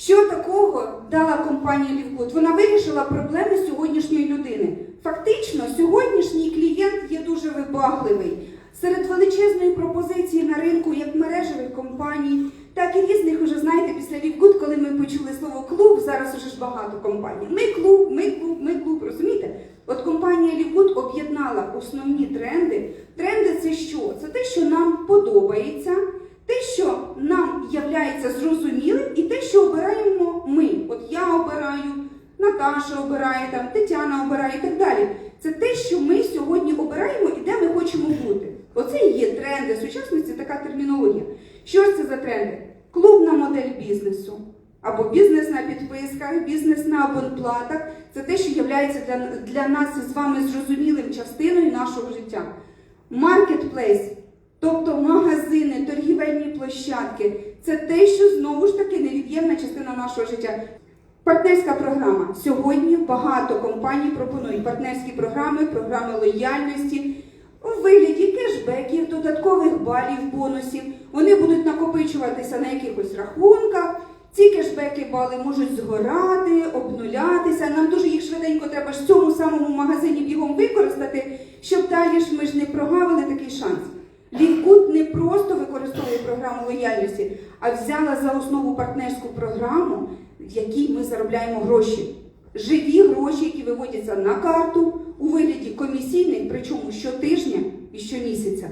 Що такого дала компанія Лівгуд? Вона вирішила проблеми сьогоднішньої людини. Фактично, сьогоднішній клієнт є дуже вибагливий. Серед величезної пропозиції на ринку як мережевих компаній, так і різних, уже знаєте, після Лівгуд, коли ми почули слово клуб, зараз уже ж багато компаній. Ми клуб, ми клуб, ми клуб, розумієте? От компанія Лівгуд об'єднала основні тренди. Тренди це що? Це те, що нам подобається, те, що нам являється зрозумілим, і те, що обираємо ми. От я обираю, Наташа обирає, там, Тетяна обирає і так далі. Це те, що ми сьогодні обираємо і де ми хочемо бути. Оце і є тренди сучасності, така термінологія. Що ж це за тренди? Клубна модель бізнесу. Або бізнес на підписках, бізнес на абонплатах це те, що є для, для нас з вами зрозумілим частиною нашого життя. Маркетплейс, тобто магазини, торгівельні площадки, це те, що знову ж таки життя. Партнерська програма. Сьогодні багато компаній пропонують партнерські програми, програми лояльності у вигляді кешбеків, додаткових балів, бонусів. Вони будуть накопичуватися на якихось рахунках. Ці кешбеки бали можуть згорати, обнулятися. Нам дуже їх швиденько треба ж в цьому самому магазині бігом використати, щоб далі ж ми ж не прогавили такий шанс. Просто використовує програму лояльності, а взяла за основу партнерську програму, в якій ми заробляємо гроші. Живі гроші, які виводяться на карту у вигляді комісійних, причому щотижня і щомісяця.